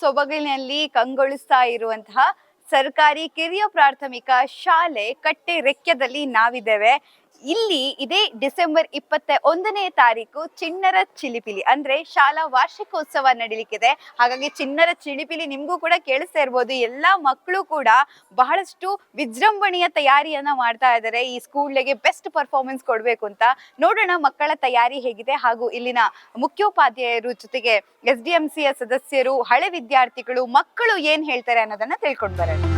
ಸೊಬಗಿನಲ್ಲಿ ಕಂಗೊಳಿಸ್ತಾ ಇರುವಂತಹ ಸರ್ಕಾರಿ ಕಿರಿಯ ಪ್ರಾಥಮಿಕ ಶಾಲೆ ಕಟ್ಟೆ ರೆಕ್ಕೆದಲ್ಲಿ ನಾವಿದ್ದೇವೆ. ಇಲ್ಲಿ ಇದೇ ಡಿಸೆಂಬರ್ ಇಪ್ಪತ್ತ ಒಂದನೇ ತಾರೀಕು ಚಿಣ್ಣರ ಚಿಲಿಪಿಲಿ, ಅಂದ್ರೆ ಶಾಲಾ ವಾರ್ಷಿಕೋತ್ಸವ ನಡೀಲಿಕ್ಕಿದೆ. ಹಾಗಾಗಿ ಚಿಣ್ಣರ ಚಿಲಿಪಿಲಿ ನಿಮಗೂ ಕೂಡ ಕೇಳಿಸ್ತಾ ಇರ್ಬೋದು. ಎಲ್ಲಾ ಮಕ್ಕಳು ಕೂಡ ಬಹಳಷ್ಟು ವಿಜೃಂಭಣೆಯ ತಯಾರಿಯನ್ನ ಮಾಡ್ತಾ ಇದ್ದಾರೆ. ಈ ಸ್ಕೂಲ್ಗೆ ಬೆಸ್ಟ್ ಪರ್ಫಾರ್ಮೆನ್ಸ್ ಕೊಡ್ಬೇಕು ಅಂತ ನೋಡೋಣ ಮಕ್ಕಳ ತಯಾರಿ ಹೇಗಿದೆ. ಹಾಗೂ ಇಲ್ಲಿನ ಮುಖ್ಯೋಪಾಧ್ಯಾಯರು ಜೊತೆಗೆ ಎಸ್ ಡಿ ಎಂ ಸಿಯ ಸದಸ್ಯರು, ಹಳೆ ವಿದ್ಯಾರ್ಥಿಗಳು, ಮಕ್ಕಳು ಏನ್ ಹೇಳ್ತಾರೆ ಅನ್ನೋದನ್ನ ತಿಳ್ಕೊಂಡ್ ಬರೋಣ.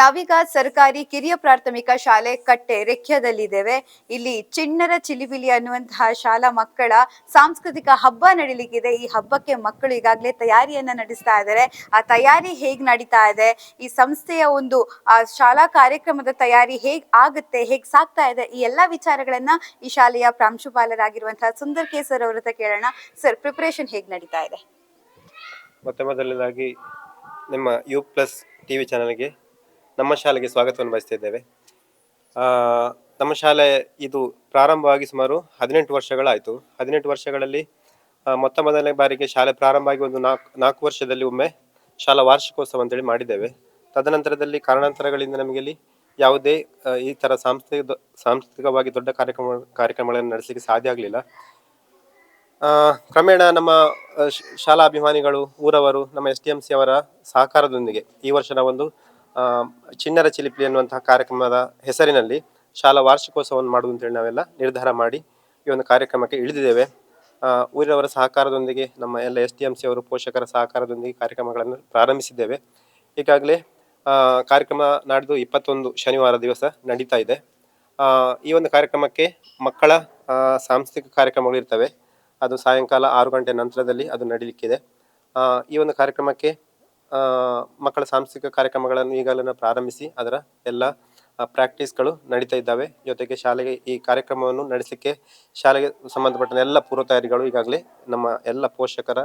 ನಾವೀಗ ಸರ್ಕಾರಿ ಕಿರಿಯ ಪ್ರಾಥಮಿಕ ಶಾಲೆ ಕಟ್ಟೆ ರೆಖ್ಯದಲ್ಲಿದ್ದೇವೆ ಇಲ್ಲಿ ಚಿಣ್ಣರ ಚಿಲಿವಿಲಿ ಅನ್ನುವಂತಹ ಶಾಲಾ ಮಕ್ಕಳ ಸಾಂಸ್ಕೃತಿಕ ಹಬ್ಬ ನಡೀಲಿಕ್ಕಿದೆ. ಈ ಹಬ್ಬಕ್ಕೆ ಮಕ್ಕಳು ಈಗಾಗಲೇ ತಯಾರಿಯನ್ನ ನಡೆಸ್ತಾ ಇದ್ದಾರೆ. ಆ ತಯಾರಿ ಹೇಗ್ ನಡೀತಾ ಇದೆ? ಈ ಸಂಸ್ಥೆಯ ಒಂದು, ಆ ಶಾಲಾ ಕಾರ್ಯಕ್ರಮದ ತಯಾರಿ ಹೇಗ್ ಆಗುತ್ತೆ? ಹೇಗ್ ಸಾಗ್ತಾ ಇದೆ? ಈ ಎಲ್ಲಾ ವಿಚಾರಗಳನ್ನ ಈ ಶಾಲೆಯ ಪ್ರಾಂಶುಪಾಲರಾಗಿರುವಂತಹ ಸುಂದರ್ ಕೇಸರ್ ಅವರ ಕೇಳೋಣ. ಸರ್ ಪ್ರಿಪರೇಷನ್ ಹೇಗ್ ನಡೀತಾ ಇದೆ? ಮತ್ತೆ ಮೊದಲನೇದಾಗಿ, ನಿಮ್ಮ ಯು ಪ್ಲಸ್ ಟಿ ವಿ ಚಾನಲ್ಗೆ ನಮ್ಮ ಶಾಲೆಗೆ ಸ್ವಾಗತವನ್ನು ಬಯಸ್ತಿದ್ದೇವೆ. ಆ, ನಮ್ಮ ಶಾಲೆ ಇದು ಪ್ರಾರಂಭವಾಗಿ ಸುಮಾರು ಹದಿನೆಂಟು ವರ್ಷಗಳಾಯಿತು. ಹದಿನೆಂಟು ವರ್ಷಗಳಲ್ಲಿ ಮೊತ್ತ ಮೊದಲನೇ ಬಾರಿಗೆ ಶಾಲೆ ಪ್ರಾರಂಭ ಆಗಿ ಒಂದು ನಾಲ್ಕು ನಾಲ್ಕು ವರ್ಷದಲ್ಲಿ ಒಮ್ಮೆ ಶಾಲಾ ವಾರ್ಷಿಕೋತ್ಸವ ಅಂತೇಳಿ ಮಾಡಿದ್ದೇವೆ. ತದನಂತರದಲ್ಲಿ ಕಾರಣಾಂತರಗಳಿಂದ ನಮಗೆ ಇಲ್ಲಿ ಯಾವುದೇ ಈ ಥರ ಸಾಂಸ್ಥಿಕ ಸಾಂಸ್ಕೃತಿಕವಾಗಿ ದೊಡ್ಡ ಕಾರ್ಯಕ್ರಮ ಕಾರ್ಯಕ್ರಮಗಳನ್ನು ನಡೆಸಲಿಕ್ಕೆ ಸಾಧ್ಯ ಆಗಲಿಲ್ಲ. ಕ್ರಮೇಣ ನಮ್ಮ ಶಾಲಾ ಅಭಿಮಾನಿಗಳು ಊರವರು ನಮ್ಮ ಎಸ್ ಡಿ ಎಂ ಸಿ ಅವರ ಸಹಕಾರದೊಂದಿಗೆ ಈ ವರ್ಷದ ನಾವೊಂದು ಆ, ಚಿಣ್ಣರ ಚಿಲಿಪಿ ಎನ್ನುವಂತಹ ಕಾರ್ಯಕ್ರಮದ ಹೆಸರಿನಲ್ಲಿ ಶಾಲಾ ವಾರ್ಷಿಕೋತ್ಸವವನ್ನು ಮಾಡುವುದು ಅಂತೇಳಿ ನಾವೆಲ್ಲ ನಿರ್ಧಾರ ಮಾಡಿ ಈ ಒಂದು ಕಾರ್ಯಕ್ರಮಕ್ಕೆ ಇಳಿದಿದ್ದೇವೆ. ಊರಿನವರ ಸಹಕಾರದೊಂದಿಗೆ ನಮ್ಮ ಎಲ್ಲ ಎಸ್ ಡಿ ಎಂ ಸಿ ಅವರು ಪೋಷಕರ ಸಹಕಾರದೊಂದಿಗೆ ಕಾರ್ಯಕ್ರಮಗಳನ್ನು ಪ್ರಾರಂಭಿಸಿದ್ದೇವೆ. ಈಗಾಗಲೇ ಕಾರ್ಯಕ್ರಮ ನಾಡಿದ್ದು ಇಪ್ಪತ್ತೊಂದು ಶನಿವಾರ ದಿವಸ ನಡೀತಾ ಇದೆ. ಈ ಒಂದು ಕಾರ್ಯಕ್ರಮಕ್ಕೆ ಮಕ್ಕಳ ಸಾಂಸ್ಕೃತಿಕ ಕಾರ್ಯಕ್ರಮಗಳು ಇರ್ತವೆ. ಅದು ಸಾಯಂಕಾಲ ಆರು ಗಂಟೆ ನಂತರದಲ್ಲಿ ಅದು ನಡೀಲಿಕ್ಕಿದೆ. ಈ ಒಂದು ಕಾರ್ಯಕ್ರಮಕ್ಕೆ ಮಕ್ಕಳ ಸಾಂಸ್ಕೃತಿಕ ಕಾರ್ಯಕ್ರಮಗಳನ್ನು ಈಗಾಗಲೇ ಪ್ರಾರಂಭಿಸಿ, ಅದರ ಎಲ್ಲ ಪ್ರಾಕ್ಟೀಸ್ಗಳು ನಡೀತಾ ಇದ್ದಾವೆ. ಜೊತೆಗೆ ಶಾಲೆಗೆ ಈ ಕಾರ್ಯಕ್ರಮವನ್ನು ನಡೆಸಲಿಕ್ಕೆ ಶಾಲೆಗೆ ಸಂಬಂಧಪಟ್ಟ ಎಲ್ಲ ಪೂರ್ವ ತಯಾರಿಗಳು ಈಗಾಗಲೇ ನಮ್ಮ ಎಲ್ಲ ಪೋಷಕರ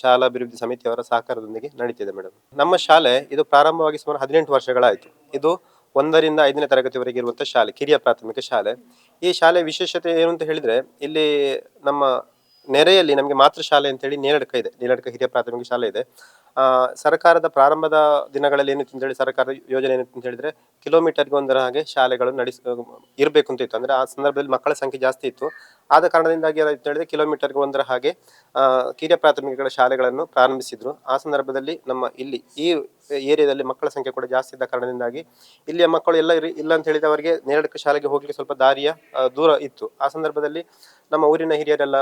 ಶಾಲಾ ಅಭಿವೃದ್ಧಿ ಸಮಿತಿಯವರ ಸಹಕಾರದೊಂದಿಗೆ ನಡೀತಿದೆ ಮೇಡಮ್ ನಮ್ಮ ಶಾಲೆ ಇದು ಪ್ರಾರಂಭವಾಗಿ ಸುಮಾರು ಹದಿನೆಂಟು ವರ್ಷಗಳಾಯಿತು. ಇದು ಒಂದರಿಂದ ಐದನೇ ತರಗತಿವರೆಗೆ ಇರುವಂಥ ಶಾಲೆ, ಕಿರಿಯ ಪ್ರಾಥಮಿಕ ಶಾಲೆ. ಈ ಶಾಲೆ ವಿಶೇಷತೆ ಏನು ಅಂತ ಹೇಳಿದರೆ, ಇಲ್ಲಿ ನಮ್ಮ ನೆರೆಯಲ್ಲಿ ನಮಗೆ ಮಾತೃ ಶಾಲೆ ಅಂತೇಳಿ ನೀಲಡ್ಕ ಇದೆ. ನೀಲಡ್ಕ ಹಿರಿಯ ಪ್ರಾಥಮಿಕ ಶಾಲೆ ಇದೆ. ಸರ್ಕಾರದ ಪ್ರಾರಂಭದ ದಿನಗಳಲ್ಲಿ ಏನಿತ್ತು ಅಂತ ಹೇಳಿ ಸರ್ಕಾರದ ಯೋಜನೆ ಏನಿತ್ತು ಅಂತ ಹೇಳಿದ್ರೆ ಕಿಲೋಮೀಟರ್ಗೆ ಒಂದರ ಹಾಗೆ ಶಾಲೆಗಳು ನಡೆಸ್, ಇರಬೇಕು ಅಂತ ಇತ್ತು. ಅಂದ್ರೆ ಆ ಸಂದರ್ಭದಲ್ಲಿ ಮಕ್ಕಳ ಸಂಖ್ಯೆ ಜಾಸ್ತಿ ಇತ್ತು. ಆದ ಕಾರಣದಿಂದಾಗಿ ಏನಾಯ್ತು ಹೇಳಿದ್ರೆ ಕಿಲೋಮೀಟರ್ಗೆ ಒಂದರ ಹಾಗೆ ಕಿರಿಯ ಪ್ರಾಥಮಿಕಗಳ ಶಾಲೆಗಳನ್ನು ಪ್ರಾರಂಭಿಸಿದ್ರು. ಆ ಸಂದರ್ಭದಲ್ಲಿ ನಮ್ಮ ಇಲ್ಲಿ ಈ ಏರಿಯಾದಲ್ಲಿ ಮಕ್ಕಳ ಸಂಖ್ಯೆ ಕೂಡ ಜಾಸ್ತಿ ಇದ್ದ ಕಾರಣದಿಂದಾಗಿ ಇಲ್ಲಿಯ ಮಕ್ಕಳು ಎಲ್ಲ ಇಲ್ಲ ಅಂತ ಹೇಳಿದ ಅವರಿಗೆ ನೇರಳಕ್ಕೆ ಶಾಲೆಗೆ ಹೋಗಲಿಕ್ಕೆ ಸ್ವಲ್ಪ ದಾರಿಯ ದೂರ ಇತ್ತು. ಆ ಸಂದರ್ಭದಲ್ಲಿ ನಮ್ಮ ಊರಿನ ಹಿರಿಯರೆಲ್ಲ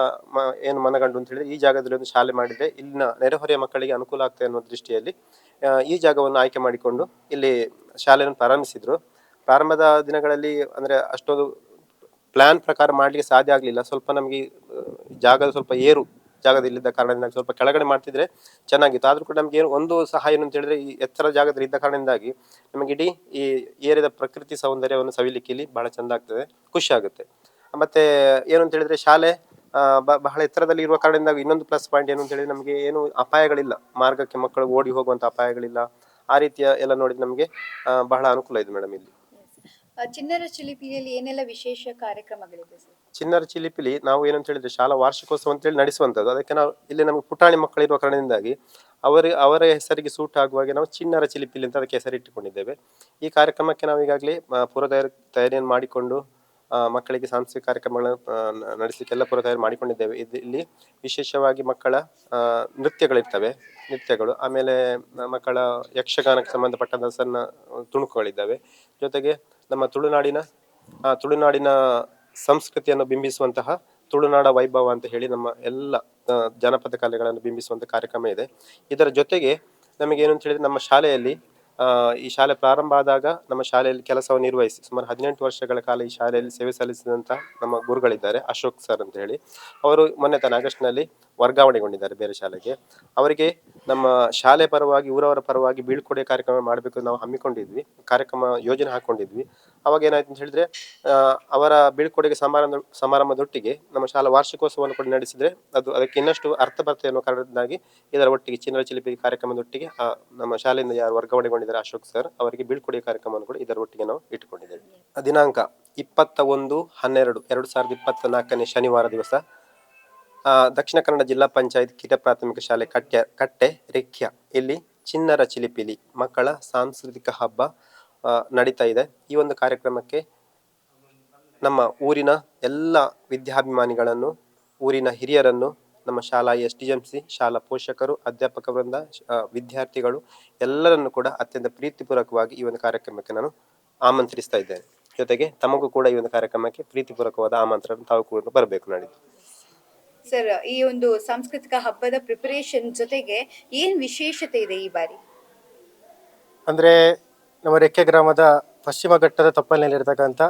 ಏನು ಮನಗಂಡು ಅಂತ ಹೇಳಿದ್ರೆ ಈ ಜಾಗದಲ್ಲಿ ಒಂದು ಶಾಲೆ ಮಾಡಿದ್ರೆ ಇಲ್ಲಿನ ನೆರೆಹೊರೆಯ ಮಕ್ಕಳಿಗೆ ಅನುಕೂಲ ಆಗ್ತದೆ ಅನ್ನೋ ದೃಷ್ಟಿಯಲ್ಲಿ ಈ ಜಾಗವನ್ನು ಆಯ್ಕೆ ಮಾಡಿಕೊಂಡು ಇಲ್ಲಿ ಶಾಲೆಯನ್ನು ಪ್ರಾರಂಭಿಸಿದ್ರು. ಪ್ರಾರಂಭದ ದಿನಗಳಲ್ಲಿ ಅಂದ್ರೆ ಅಷ್ಟೊಂದು ಪ್ಲಾನ್ ಪ್ರಕಾರ ಮಾಡ್ಲಿಕ್ಕೆ ಸಾಧ್ಯ ಆಗಲಿಲ್ಲ. ಸ್ವಲ್ಪ ನಮಗೆ ಜಾಗದ ಸ್ವಲ್ಪ ಏರು ಜಾಗದಲ್ಲಿದ್ದ ಕಾರಣದಿಂದ ಸ್ವಲ್ಪ ಕೆಳಗಡೆ ಮಾಡ್ತಿದ್ರೆ ಚೆನ್ನಾಗಿತ್ತು. ಆದರೂ ಕೂಡ ನಮಗೆ ಒಂದು ಸಹಾಯ ಏನು ಅಂತ ಹೇಳಿದ್ರೆ ಈ ಎತ್ತರ ಜಾಗದಲ್ಲಿ ಇದ್ದ ಕಾರಣದಿಂದಾಗಿ ನಮಗೆ ಇಡೀ ಈ ಏರಿಯಾದ ಪ್ರಕೃತಿ ಸೌಂದರ್ಯವನ್ನು ಸವಿಲಿಕ್ಕೆ ಇಲ್ಲಿ ಬಹಳ ಚಂದ ಆಗ್ತದೆ, ಖುಷಿ ಆಗುತ್ತೆ. ಮತ್ತೆ ಏನು ಅಂತ ಹೇಳಿದ್ರೆ ಶಾಲೆ ಬಹಳ ಎತ್ತರದಲ್ಲಿ ಇರುವ ಕಾರಣದಿಂದ ಇನ್ನೊಂದು ಪ್ಲಸ್ ಪಾಯಿಂಟ್ ಏನು ಅಂತ ಹೇಳಿದ್ರೆ ನಮಗೆ ಏನು ಅಪಾಯಗಳಿಲ್ಲ. ಮಾರ್ಗಕ್ಕೆ ಮಕ್ಕಳು ಓಡಿ ಹೋಗುವಂತ ಅಪಾಯಗಳಿಲ್ಲ. ಆ ರೀತಿಯ ಎಲ್ಲ ನೋಡಿದ್ರೆ ನಮಗೆ ಬಹಳ ಅನುಕೂಲ ಇದೆ ಮೇಡಮ್ ಇಲ್ಲಿ. ಚಿಣ್ಣರ ಚಿಲಿಪಿಯಲ್ಲಿ ಏನೆಲ್ಲ ವಿಶೇಷ ಕಾರ್ಯಕ್ರಮಗಳಿದೆ ಚಿನ್ನರ ಚಿಲಿಪಿಲಿ ನಾವು ಏನಂತ ಹೇಳಿದ್ರೆ ಶಾಲಾ ವಾರ್ಷಿಕೋತ್ಸವ ಅಂತ ಹೇಳಿ ನಡೆಸುವಂಥದ್ದು. ಅದಕ್ಕೆ ನಾವು ಇಲ್ಲಿ ನಮಗೆ ಪುಟಾಣಿ ಮಕ್ಕಳಿರುವ ಕಾರಣದಿಂದಾಗಿ ಅವರ ಅವರ ಹೆಸರಿಗೆ ಸೂಟ್ ಆಗುವಾಗೆ ನಾವು ಚಿನ್ನರ ಚಿಲಿಪಿಲಿ ಅಂತ ಅದಕ್ಕೆ ಹೆಸರಿಟ್ಟುಕೊಂಡಿದ್ದೇವೆ. ಈ ಕಾರ್ಯಕ್ರಮಕ್ಕೆ ನಾವು ಈಗಾಗಲೇ ಪೂರ್ವ ತಯಾರಿ ತಯಾರಿಯನ್ನು ಮಾಡಿಕೊಂಡು ಮಕ್ಕಳಿಗೆ ಸಾಂಸ್ಕೃತಿಕ ಕಾರ್ಯಕ್ರಮಗಳನ್ನು ನಡೆಸಲಿಕ್ಕೆಲ್ಲ ಪೂರ್ವ ತಯಾರಿ ಮಾಡಿಕೊಂಡಿದ್ದೇವೆ. ಇದು ಇಲ್ಲಿ ವಿಶೇಷವಾಗಿ ಮಕ್ಕಳ ನೃತ್ಯಗಳಿರ್ತವೆ, ನೃತ್ಯಗಳು. ಆಮೇಲೆ ಮಕ್ಕಳ ಯಕ್ಷಗಾನಕ್ಕೆ ಸಂಬಂಧಪಟ್ಟಂಥ ಸಣ್ಣ ತುಣುಕುಗಳಿದ್ದಾವೆ. ಜೊತೆಗೆ ನಮ್ಮ ತುಳುನಾಡಿನ ತುಳುನಾಡಿನ ಸಂಸ್ಕೃತಿಯನ್ನು ಬಿಂಬಿಸುವಂತಹ ತುಳುನಾಡ ವೈಭವ ಅಂತ ಹೇಳಿ ನಮ್ಮ ಎಲ್ಲ ಜಾನಪದ ಕಲೆಗಳನ್ನು ಬಿಂಬಿಸುವಂತ ಕಾರ್ಯಕ್ರಮ ಇದೆ. ಇದರ ಜೊತೆಗೆ ನಮಗೆ ಅಂತ ಹೇಳಿದ್ರೆ ನಮ್ಮ ಶಾಲೆಯಲ್ಲಿ ಈ ಶಾಲೆ ಪ್ರಾರಂಭ ಆದಾಗ ನಮ್ಮ ಶಾಲೆಯಲ್ಲಿ ಕೆಲಸವನ್ನು ನಿರ್ವಹಿಸಿ ಸುಮಾರು ಹದಿನೆಂಟು ವರ್ಷಗಳ ಕಾಲ ಈ ಶಾಲೆಯಲ್ಲಿ ಸೇವೆ ಸಲ್ಲಿಸಿದಂತ ನಮ್ಮ ಗುರುಗಳಿದ್ದಾರೆ, ಅಶೋಕ್ ಸರ್ ಅಂತ ಹೇಳಿ. ಅವರು ಮೊನ್ನೆ ತಾನೆ ಆಗಸ್ಟ್ನಲ್ಲಿ ವರ್ಗಾವಣೆಗೊಂಡಿದ್ದಾರೆ ಬೇರೆ ಶಾಲೆಗೆ. ಅವರಿಗೆ ನಮ್ಮ ಶಾಲೆ ಪರವಾಗಿ, ಊರವರ ಪರವಾಗಿ ಬೀಳ್ಕೊಡೆ ಕಾರ್ಯಕ್ರಮ ಮಾಡಬೇಕು ನಾವು ಹಮ್ಮಿಕೊಂಡಿದ್ವಿ. ಕಾರ್ಯಕ್ರಮ ಯೋಜನೆ ಹಾಕೊಂಡಿದ್ವಿ. ಅವಾಗ ಏನಾಯ್ತು ಅಂತ ಹೇಳಿದ್ರೆ ಅವರ ಬೀಳ್ಕೊಡುಗೆ ಸಮಾರಂಭ, ಸಮಾರಂಭದೊಟ್ಟಿಗೆ ನಮ್ಮ ಶಾಲಾ ವಾರ್ಷಿಕೋತ್ಸವವನ್ನು ಕೂಡ ನಡೆಸಿದ್ರೆ ಅದು ಅದಕ್ಕೆ ಇನ್ನಷ್ಟು ಅರ್ಥಬರ್ತೆ ಅನ್ನೋ ಕಾರಣದಿಂದಾಗಿ ಇದರ ಒಟ್ಟಿಗೆ ಚಿನ್ನರ ಚಿಲಿಪಿ ಕಾರ್ಯಕ್ರಮದೊಟ್ಟಿಗೆ ನಮ್ಮ ಶಾಲೆಯಿಂದ ಯಾರು ವರ್ಗಾವಣೆಗೊಂಡಿದ್ದಾರೆ ಅಶೋಕ್ ಸರ್, ಅವರಿಗೆ ಬೀಳ್ಕೊಡುಗೆ ಕಾರ್ಯಕ್ರಮವನ್ನು ಕೂಡ ಇದರ ಒಟ್ಟಿಗೆ ನಾವು ಇಟ್ಟುಕೊಂಡಿದ್ದೇವೆ. ದಿನಾಂಕ ಇಪ್ಪತ್ತ ಒಂದು ಹನ್ನೆರಡು, ಎರಡು ಸಾವಿರದ ಇಪ್ಪತ್ತ ನಾಲ್ಕನೇ ಶನಿವಾರ ದಿವಸ ದಕ್ಷಿಣ ಕನ್ನಡ ಜಿಲ್ಲಾ ಪಂಚಾಯತ್ ಕಿರಿಯ ಪ್ರಾಥಮಿಕ ಶಾಲೆ ಕಟ್ಟೆ ಕಟ್ಟೆ ರೆಖ್ಯ. ಇಲ್ಲಿ ಚಿನ್ನರ ಚಿಲಿಪಿಲಿ ಮಕ್ಕಳ ಸಾಂಸ್ಕೃತಿಕ ಹಬ್ಬ ನಡೀತಾ ಇದೆ. ಈ ಒಂದು ಕಾರ್ಯಕ್ರಮಕ್ಕೆ ನಮ್ಮ ಊರಿನ ಎಲ್ಲ ವಿದ್ಯಾಭಿಮಾನಿಗಳನ್ನು, ಊರಿನ ಹಿರಿಯರನ್ನು, ನಮ್ಮ ಶಾಲಾ ಎಸ್ ಡಿ ಎಂ ಸಿ ಶಾಲಾ ಪೋಷಕರು, ಅಧ್ಯಾಪಕ ವೃಂದ ವಿದ್ಯಾರ್ಥಿಗಳು ಎಲ್ಲರನ್ನು ಕೂಡ ಅತ್ಯಂತ ಪ್ರೀತಿಪೂರ್ವಕವಾಗಿ ಈ ಒಂದು ಕಾರ್ಯಕ್ರಮಕ್ಕೆ ನಾನು ಆಮಂತ್ರಿಸ್ತಾ ಇದ್ದೇನೆ. ಜೊತೆಗೆ ತಮಗೂ ಕೂಡ ಈ ಒಂದು ಕಾರ್ಯಕ್ರಮಕ್ಕೆ ಪ್ರೀತಿಪೂರ್ವಕವಾದ ಆಮಂತ್ರಣ ತಾವು ಕೂಡ ಬರಬೇಕು ನಾಡಿದ್ದು. ಸರ್, ಈ ಒಂದು ಸಾಂಸ್ಕೃತಿಕ ಹಬ್ಬದ ಪ್ರಿಪರೇಷನ್ ಜೊತೆಗೆ ಏನ್ ವಿಶೇಷತೆ ಇದೆ ಈ ಬಾರಿ? ಅಂದರೆ ನಮ್ಮ ರೆಕ್ಕೆ ಗ್ರಾಮದ ಪಶ್ಚಿಮ ಘಟ್ಟದ ತಪ್ಪಲಿನಲ್ಲಿರ್ತಕ್ಕಂಥ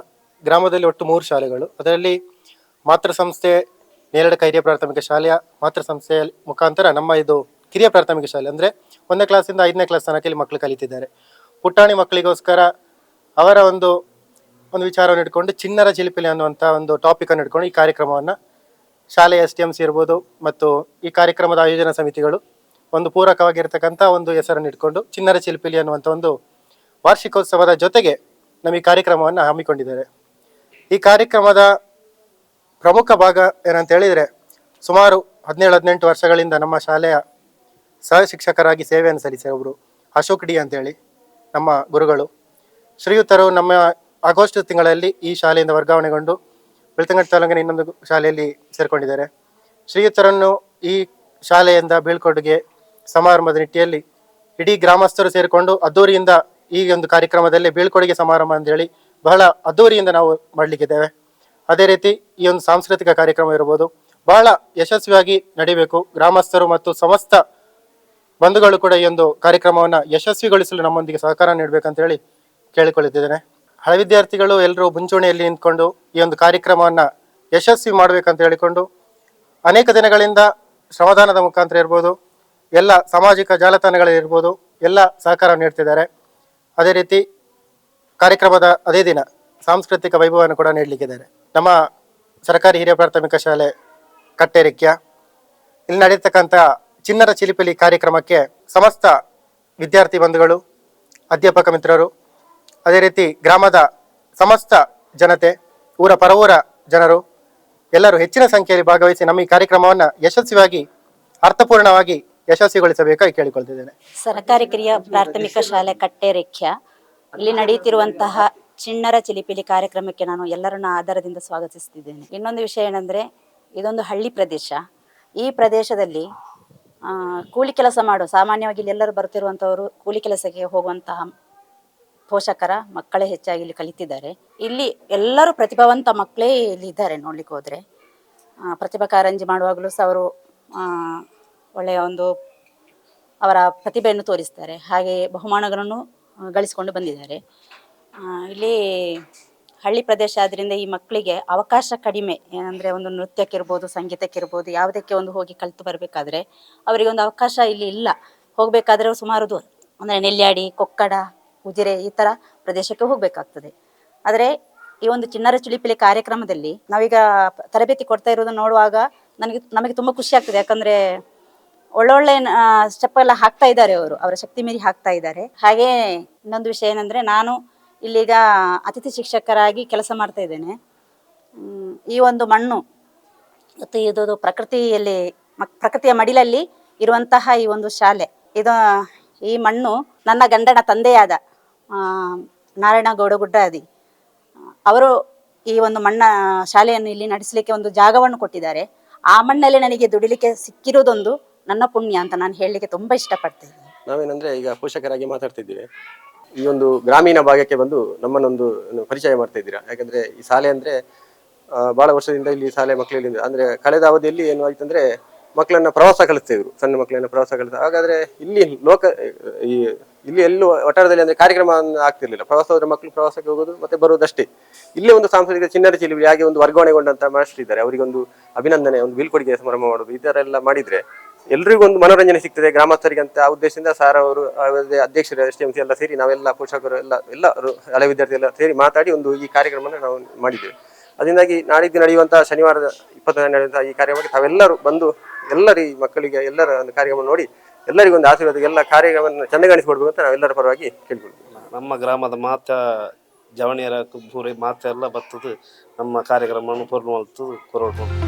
ಗ್ರಾಮದಲ್ಲಿ ಒಟ್ಟು ಮೂರು ಶಾಲೆಗಳು. ಅದರಲ್ಲಿ ಮಾತೃ ಸಂಸ್ಥೆ ನೇರಡ ಕೈರಿಯ ಪ್ರಾಥಮಿಕ ಶಾಲೆಯ ಮಾತೃ ಸಂಸ್ಥೆಯ ಮುಖಾಂತರ ನಮ್ಮ ಇದು ಕಿರಿಯ ಪ್ರಾಥಮಿಕ ಶಾಲೆ. ಅಂದರೆ ಒಂದನೇ ಕ್ಲಾಸಿಂದ ಐದನೇ ಕ್ಲಾಸ್ ತನಕ ಇಲ್ಲಿ ಮಕ್ಕಳು ಕಲಿತಿದ್ದಾರೆ. ಪುಟಾಣಿ ಮಕ್ಕಳಿಗೋಸ್ಕರ ಅವರ ಒಂದು ಒಂದು ವಿಚಾರವನ್ನು ಇಟ್ಕೊಂಡು ಚಿನ್ನರ ಚಿಲಿಪಿಲಿ ಅನ್ನುವಂಥ ಒಂದು ಟಾಪಿಕನ್ನು ಇಟ್ಕೊಂಡು ಈ ಕಾರ್ಯಕ್ರಮವನ್ನು ಶಾಲೆಯ ಎಸ್ ಡಿ ಎಂ ಸಿ ಇರ್ಬೋದು ಮತ್ತು ಈ ಕಾರ್ಯಕ್ರಮದ ಆಯೋಜನಾ ಸಮಿತಿಗಳು ಒಂದು ಪೂರಕವಾಗಿರ್ತಕ್ಕಂಥ ಒಂದು ಹೆಸರನ್ನು ಇಟ್ಕೊಂಡು ಚಿನ್ನರ ಚಿಲ್ಪಿಲಿ ಅನ್ನುವಂಥ ಒಂದು ವಾರ್ಷಿಕೋತ್ಸವದ ಜೊತೆಗೆ ನಮ್ಮ ಈ ಕಾರ್ಯಕ್ರಮವನ್ನು ಹಮ್ಮಿಕೊಂಡಿದ್ದಾರೆ. ಈ ಕಾರ್ಯಕ್ರಮದ ಪ್ರಮುಖ ಭಾಗ ಏನಂತ ಹೇಳಿದರೆ ಸುಮಾರು ಹದಿನೇಳು, ಹದಿನೆಂಟು ವರ್ಷಗಳಿಂದ ನಮ್ಮ ಶಾಲೆಯ ಸಹ ಶಿಕ್ಷಕರಾಗಿ ಸೇವೆಯನ್ನು ಸಲ್ಲಿಸಿದವರು ಅಶೋಕ್ ಡಿ ಅಂತೇಳಿ ನಮ್ಮ ಗುರುಗಳು. ಶ್ರೀಯುತರು ನಮ್ಮ ಆಗಸ್ಟ್ ತಿಂಗಳಲ್ಲಿ ಈ ಶಾಲೆಯಿಂದ ವರ್ಗಾವಣೆಗೊಂಡು ಬೆಳ್ತಂಗಡಿ ತಾಲೂಕಿನ ಇನ್ನೊಂದು ಶಾಲೆಯಲ್ಲಿ ಸೇರಿಕೊಂಡಿದ್ದಾರೆ. ಶ್ರೀಯುತರನ್ನು ಈ ಶಾಲೆಯಿಂದ ಬೀಳ್ಕೊಡುಗೆ ಸಮಾರಂಭದ ನಿಟ್ಟಿಯಲ್ಲಿ ಇಡೀ ಗ್ರಾಮಸ್ಥರು ಸೇರಿಕೊಂಡು ಅದ್ದೂರಿಯಿಂದ ಈ ಒಂದು ಕಾರ್ಯಕ್ರಮದಲ್ಲಿ ಬೀಳ್ಕೊಡುಗೆ ಸಮಾರಂಭ ಅಂತ ಹೇಳಿ ಬಹಳ ಅದ್ದೂರಿಯಿಂದ ನಾವು ಮಾಡಲಿಕ್ಕಿದ್ದೇವೆ. ಅದೇ ರೀತಿ ಈ ಒಂದು ಸಾಂಸ್ಕೃತಿಕ ಕಾರ್ಯಕ್ರಮ ಇರ್ಬೋದು, ಬಹಳ ಯಶಸ್ವಿಯಾಗಿ ನಡಿಬೇಕು. ಗ್ರಾಮಸ್ಥರು ಮತ್ತು ಸಮಸ್ತ ಬಂಧುಗಳು ಕೂಡ ಈ ಒಂದು ಕಾರ್ಯಕ್ರಮವನ್ನು ಯಶಸ್ವಿಗೊಳಿಸಲು ನಮ್ಮೊಂದಿಗೆ ಸಹಕಾರ ನೀಡಬೇಕಂತ ಹೇಳಿ ಕೇಳಿಕೊಳ್ಳುತ್ತಿದ್ದೇನೆ. ಹಳೆ ವಿದ್ಯಾರ್ಥಿಗಳು ಎಲ್ಲರೂ ಮುಂಚೂಣಿಯಲ್ಲಿ ನಿಂತ್ಕೊಂಡು ಈ ಒಂದು ಕಾರ್ಯಕ್ರಮವನ್ನು ಯಶಸ್ವಿ ಮಾಡಬೇಕಂತ ಹೇಳಿಕೊಂಡು ಅನೇಕ ದಿನಗಳಿಂದ ಶ್ರಮದಾನದ ಮುಖಾಂತರ ಇರ್ಬೋದು, ಎಲ್ಲ ಸಾಮಾಜಿಕ ಜಾಲತಾಣಗಳಿರ್ಬೋದು ಎಲ್ಲ ಸಹಕಾರ ನೀಡ್ತಿದ್ದಾರೆ. ಅದೇ ರೀತಿ ಕಾರ್ಯಕ್ರಮದ ಅದೇ ದಿನ ಸಾಂಸ್ಕೃತಿಕ ವೈಭವವನ್ನು ಕೂಡ ನೀಡಲಿಕ್ಕಿದ್ದಾರೆ. ನಮ್ಮ ಸರ್ಕಾರಿ ಹಿರಿಯ ಪ್ರಾಥಮಿಕ ಶಾಲೆ ಕಟ್ಟೆರಿಕ್ಯ. ಇಲ್ಲಿ ನಡೆಯತಕ್ಕಂಥ ಚಿನ್ನರ ಚಿಲಿಪಿಲಿ ಕಾರ್ಯಕ್ರಮಕ್ಕೆ ಸಮಸ್ತ ವಿದ್ಯಾರ್ಥಿ ಬಂಧುಗಳು, ಅಧ್ಯಾಪಕ ಮಿತ್ರರು ಅದೇ ರೀತಿ ಗ್ರಾಮದ ಸಮಸ್ತ ಜನತೆ, ಊರ ಪರವೂರ ಜನರು, ಎಲ್ಲರೂ ಹೆಚ್ಚಿನ ಸಂಖ್ಯೆಯಲ್ಲಿ ಭಾಗವಹಿಸಿ ನಮ್ಮ ಈ ಕಾರ್ಯಕ್ರಮವನ್ನು ಯಶಸ್ವಿಯಾಗಿ, ಅರ್ಥಪೂರ್ಣವಾಗಿ ಯಶಸ್ವಿಗೊಳಿಸಬೇಕಾಗಿ ಕೇಳಿಕೊಳ್ತಿದ್ದೇನೆ. ಸರ್ಕಾರಿ ಕಿರಿಯ ಪ್ರಾಥಮಿಕ ಶಾಲೆ ಕಟ್ಟೆ ರೇಖ್ಯ ಇಲ್ಲಿ ನಡೆಯುತ್ತಿರುವಂತಹ ಚಿಣ್ಣರ ಚಿಲಿಪಿಲಿ ಕಾರ್ಯಕ್ರಮಕ್ಕೆ ನಾನು ಎಲ್ಲರನ್ನ ಆಧಾರದಿಂದ ಸ್ವಾಗತಿಸುತ್ತಿದ್ದೇನೆ. ಇನ್ನೊಂದು ವಿಷಯ ಏನಂದ್ರೆ, ಇದೊಂದು ಹಳ್ಳಿ ಪ್ರದೇಶ. ಈ ಪ್ರದೇಶದಲ್ಲಿ ಕೂಲಿ ಕೆಲಸ ಮಾಡೋ ಸಾಮಾನ್ಯವಾಗಿ ಇಲ್ಲಿ ಎಲ್ಲರೂ ಬರ್ತಿರುವಂತವರು ಕೂಲಿ ಕೆಲಸಕ್ಕೆ ಹೋಗುವಂತಹ ಪೋಷಕರ ಮಕ್ಕಳೇ ಹೆಚ್ಚಾಗಿ ಇಲ್ಲಿ ಕಲಿತಿದ್ದಾರೆ. ಇಲ್ಲಿ ಎಲ್ಲರೂ ಪ್ರತಿಭಾವಂತ ಮಕ್ಕಳೇ ಇಲ್ಲಿ ಇದ್ದಾರೆ ನೋಡ್ಲಿಕ್ಕೆ ಹೋದ್ರೆ. ಪ್ರತಿಭಾ ಕಾರಂಜಿ ಮಾಡುವಾಗಲೂ ಸಹ ಅವರು ಒಳ್ಳೆಯ ಒಂದು ಅವರ ಪ್ರತಿಭೆಯನ್ನು ತೋರಿಸ್ತಾರೆ. ಹಾಗೆ ಬಹುಮಾನಗಳನ್ನು ಗಳಿಸಿಕೊಂಡು ಬಂದಿದ್ದಾರೆ. ಇಲ್ಲಿ ಹಳ್ಳಿ ಪ್ರದೇಶ ಆದ್ರಿಂದ ಈ ಮಕ್ಕಳಿಗೆ ಅವಕಾಶ ಕಡಿಮೆ ಏನಂದ್ರೆ ಒಂದು ನೃತ್ಯಕ್ಕಿರ್ಬೋದು, ಸಂಗೀತಕ್ಕಿರ್ಬೋದು, ಯಾವುದಕ್ಕೆ ಒಂದು ಹೋಗಿ ಕಲಿತು ಬರಬೇಕಾದ್ರೆ ಅವರಿಗೆ ಒಂದು ಅವಕಾಶ ಇಲ್ಲಿ ಇಲ್ಲ. ಹೋಗಬೇಕಾದ್ರೆ ಸುಮಾರು ದೂರ. ಅಂದರೆ ನೆಲ್ಯಾಡಿ, ಕೊಕ್ಕಡ ಉಜಿರೆ ಈ ತರ ಪ್ರದೇಶಕ್ಕೆ ಹೋಗ್ಬೇಕಾಗ್ತದೆ. ಆದರೆ ಈ ಒಂದು ಚಿನ್ನರ ಚಿಲಿಪಿಲಿ ಕಾರ್ಯಕ್ರಮದಲ್ಲಿ ನಾವೀಗ ತರಬೇತಿ ಕೊಡ್ತಾ ಇರೋದನ್ನ ನೋಡುವಾಗ ನನಗೆ ನಮಗೆ ತುಂಬ ಖುಷಿ ಆಗ್ತದೆ. ಯಾಕಂದ್ರೆ ಒಳ್ಳೊಳ್ಳೆ ಸ್ಟೆಪ್ ಎಲ್ಲ ಹಾಕ್ತಾ ಇದ್ದಾರೆ ಅವರು. ಅವರ ಶಕ್ತಿ ಮೀರಿ ಹಾಕ್ತಾ ಇದ್ದಾರೆ. ಹಾಗೆ ಇನ್ನೊಂದು ವಿಷಯ ಏನಂದ್ರೆ ನಾನು ಇಲ್ಲೀಗ ಅತಿಥಿ ಶಿಕ್ಷಕರಾಗಿ ಕೆಲಸ ಮಾಡ್ತಾ ಇದ್ದೇನೆ. ಈ ಒಂದು ಮಣ್ಣು ಮತ್ತು ಇದು ಪ್ರಕೃತಿಯಲ್ಲಿ ಪ್ರಕೃತಿಯ ಮಡಿಲಲ್ಲಿ ಇರುವಂತಹ ಈ ಒಂದು ಶಾಲೆ. ಇದು ಈ ಮಣ್ಣು ನನ್ನ ಗಂಡನ ತಂದೆಯಾದ ನಾರಾಯಣ ಗೌಡಗುಡ್ಡಾದಿ ಅವರು ಈ ಒಂದು ಮಣ್ಣ ಶಾಲೆಯನ್ನು ಇಲ್ಲಿ ನಡೆಸಲಿಕ್ಕೆ ಒಂದು ಜಾಗವನ್ನು ಕೊಟ್ಟಿದ್ದಾರೆ. ಆ ಮಣ್ಣಲ್ಲಿ ನನಗೆ ದುಡಿಲಿಕ್ಕೆ ಸಿಕ್ಕಿರೋದೊಂದು ನನ್ನ ಪುಣ್ಯ ಅಂತ ನಾನು ಹೇಳಲಿಕ್ಕೆ ತುಂಬಾ ಇಷ್ಟಪಡ್ತೇನೆ ನಾವೇನಂದ್ರೆ ಈಗ ಪೋಷಕರಾಗಿ ಮಾತಾಡ್ತಿದ್ದೀವಿ. ಈ ಒಂದು ಗ್ರಾಮೀಣ ಭಾಗಕ್ಕೆ ಬಂದು ನಮ್ಮನ್ನೊಂದು ಪರಿಚಯ ಮಾಡ್ತಾ ಇದ್ದೀರಾ ಯಾಕಂದ್ರೆ ಈ ಶಾಲೆ ಅಂದ್ರೆ ಬಹಳ ವರ್ಷದಿಂದ ಇಲ್ಲಿ ಶಾಲೆ ಮಕ್ಕಳಲ್ಲಿ ಅಂದ್ರೆ ಕಳೆದ ಅವಧಿಯಲ್ಲಿ ಏನು ಆಯ್ತಂದ್ರೆ, ಮಕ್ಕಳನ್ನ ಪ್ರವಾಸ ಕಲಿಸ್ತಿದ್ರು ಸಣ್ಣ ಮಕ್ಕಳನ್ನ ಪ್ರವಾಸ ಕಳಿಸ್ತಾ ಹಾಗಾದ್ರೆ ಇಲ್ಲಿ ಲೋಕ ಈ ಇಲ್ಲಿ ಎಲ್ಲೂ ಒಟ್ಟಾರದಲ್ಲಿ ಅಂದ್ರೆ ಕಾರ್ಯಕ್ರಮ ಆಗ್ತಿರ್ಲಿಲ್ಲ. ಪ್ರವಾಸ ಹೋದ್ರೆ ಮಕ್ಕಳು ಪ್ರವಾಸಕ್ಕೆ ಹೋಗೋದು ಮತ್ತೆ ಬರೋದಷ್ಟೇ ಇಲ್ಲೇ ಒಂದು ಸಾಂಸ್ಕೃತಿಕ ಚಿನ್ನರ ಚಿಲಿಪಿಲಿ ಹಾಗೆ ಒಂದು ವರ್ಗಾವಣೆಗೊಂಡಂತ ಮಾಸ್ಟರ್ ಇದ್ದಾರೆ. ಅವರಿಗೊಂದು ಅಭಿನಂದನೆ, ಒಂದು ಬೀಳ್ಕೊಡುಗೆ ಸಮಾರಂಭ ಮಾಡೋದು ಈ ತರ ಎಲ್ಲ ಮಾಡಿದ್ರೆ ಎಲ್ರಿಗೂ ಒಂದು ಮನೋರಂಜನೆ ಸಿಗ್ತದೆ. ಗ್ರಾಮಸ್ಥರಿಗೆ ಅಂತ ಆ ಉದ್ದೇಶದಿಂದ ಸಾರ್ ಅವರು ಅಧ್ಯಕ್ಷರು, ಎಸ್ ಎಂ ಸಿ ಎಲ್ಲ ಸೇರಿ ನಾವೆಲ್ಲ ಪೋಷಕರು ಎಲ್ಲ ಎಲ್ಲರೂ ಹಳೆ ವಿದ್ಯಾರ್ಥಿ ಎಲ್ಲ ಸೇರಿ ಮಾತಾಡಿ ಒಂದು ಈ ಕಾರ್ಯಕ್ರಮವನ್ನು ನಾವು ಮಾಡಿದ್ದೇವೆ. ಅದರಿಂದಾಗಿ ನಾಡಿದ್ದು ನಡೆಯುವಂತಹ ಶನಿವಾರದ ಇಪ್ಪತ್ತನೇ ನಡೆಯುವಂತಹ ಈ ಕಾರ್ಯಕ್ರಮಕ್ಕೆ ತಾವೆಲ್ಲರೂ ಬಂದು ಎಲ್ಲರೂ ಈ ಮಕ್ಕಳಿಗೆ ಎಲ್ಲರ ಒಂದು ಕಾರ್ಯಕ್ರಮ ನೋಡಿ ಎಲ್ಲರಿಗೂ ಒಂದು ಆಶೀರ್ವಾದ, ಎಲ್ಲ ಕಾರ್ಯಕ್ರಮವನ್ನು ಚೆನ್ನಾಗಿಸಿಕೊಡ್ಬೇಕು ಅಂತ ನಾವೆಲ್ಲರ ಪರವಾಗಿ ಕೇಳ್ಕೊಳ್ತೀವಿ. ನಮ್ಮ ಗ್ರಾಮದ ಮಾತ, ಜವಣಿಯರ ಕುಬ್ಬೂರಿ ಮಾತ ಎಲ್ಲ ಬರ್ತದೆ ನಮ್ಮ ಕಾರ್ಯಕ್ರಮವನ್ನು ಪೂರ್ಣವಾಗ್ತದೆ ಕೊರೋಡು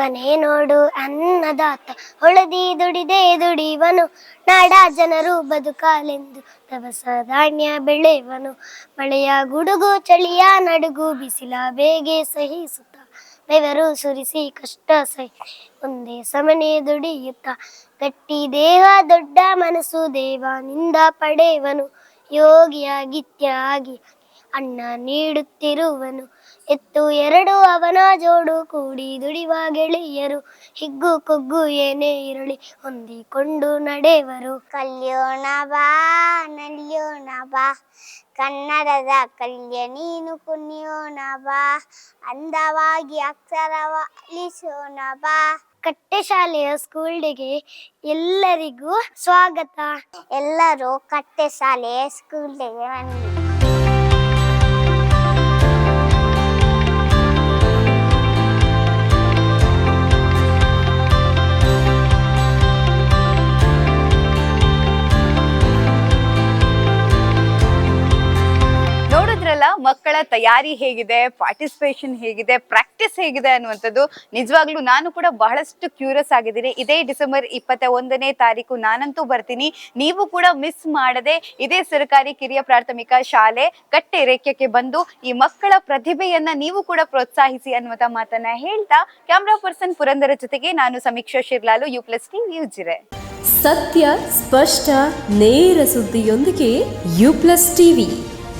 ಇವನೇ ನೋಡು, ಅನ್ನದಾತ. ಹೊಳದಿ ದುಡಿದೆ ದುಡಿವನು ನಾಡ ಜನರು ಬದುಕಾಲೆಂದು ದವಸ ಧಾನ್ಯ ಬೆಳೆವನು ಮಳೆಯ ಗುಡುಗು ಚಳಿಯ ನಡುಗು ಬಿಸಿಲ ಬೇಗೆ ಸಹಿಸುತ್ತ. ಬೆವರು ಸುರಿಸಿ ಕಷ್ಟ ಸಹಿ ಒಂದೇ ಸಮನೆ ದುಡಿಯುತ್ತ. ಗಟ್ಟಿ ದೇಹ ದೊಡ್ಡ ಮನಸ್ಸು ದೇವನಿಂದ ಪಡೆವನು ಯೋಗಿಯಾಗಿತ್ಯಾಗಿ ಅನ್ನ ನೀಡುತ್ತಿರುವನು. ಎತ್ತು ಎರಡು ಅವನ ಜೋಡು ಕೂಡಿ ದುಡಿವ ಗೆಳೆಯರು. ಹಿಗ್ಗು ಕುಗ್ಗು ಏನೇ ಇರಲಿ ಹೊಂದಿಕೊಂಡು ನಡೆವರು. ಕಲ್ಯೋಣ ಬಾ ನಲಿಯೋಣ ಬಾ. ಕನ್ನಡದ ಕಲ್ಯ ನೀನು ಕುಣಿಯೋಣ ಬಾ. ಅಂದವಾಗಿ ಅಕ್ಷರವ ಅಲಿಸೋಣ ಬಾ. ಕಟ್ಟೆ ಶಾಲೆಯ ಸ್ಕೂಲ್ ಡೇಗೆ ಎಲ್ಲರಿಗೂ ಸ್ವಾಗತ. ಎಲ್ಲರೂ ಕಟ್ಟೆ ಸ್ಕೂಲ್ ಡೇಗೆ ಬನ್ನಿ. ಮಕ್ಕಳ ತಯಾರಿ ಹೇಗಿದೆ ಪಾರ್ಟಿಸಿಪೇಷನ್ ಹೇಗಿದೆ ಪ್ರಾಕ್ಟೀಸ್ ಹೇಗಿದೆ ಅನ್ನುವಂಥದ್ದು ನಿಜವಾಗ್ಲೂ ನಾನು ಕೂಡ ಬಹಳಷ್ಟು ಕ್ಯೂರಿಯಸ್ ಆಗಿದ್ದೀನಿ. ಇದೇ ಡಿಸೆಂಬರ್ ಇಪ್ಪತ್ತ ಒಂದನೇ ತಾರೀಕು ನಾನಂತೂ ಬರ್ತೀನಿ. ನೀವು ಕೂಡ ಮಿಸ್ ಮಾಡದೆ ಇದೇ ಸರ್ಕಾರಿ ಕಿರಿಯ ಪ್ರಾಥಮಿಕ ಶಾಲೆ ಕಟ್ಟೆ ರೇಖ್ಯಕ್ಕೆ ಬಂದು ಈ ಮಕ್ಕಳ ಪ್ರತಿಭೆಯನ್ನ ನೀವು ಕೂಡ ಪ್ರೋತ್ಸಾಹಿಸಿ ಅನ್ನುವಂಥ ಮಾತನ್ನ ಹೇಳ್ತಾ ಕ್ಯಾಮ್ರಾ ಪರ್ಸನ್ ಪುರಂದರ ಜೊತೆಗೆ ನಾನು Samiksha Shirlalu, U plus T ನ್ಯೂಜಿರೆ ಸತ್ಯ, ಸ್ಪಷ್ಟ, ನೇರ ಸುದ್ದಿಯೊಂದಿಗೆ ಯು ಪ್ಲಸ್ ಟಿವಿ.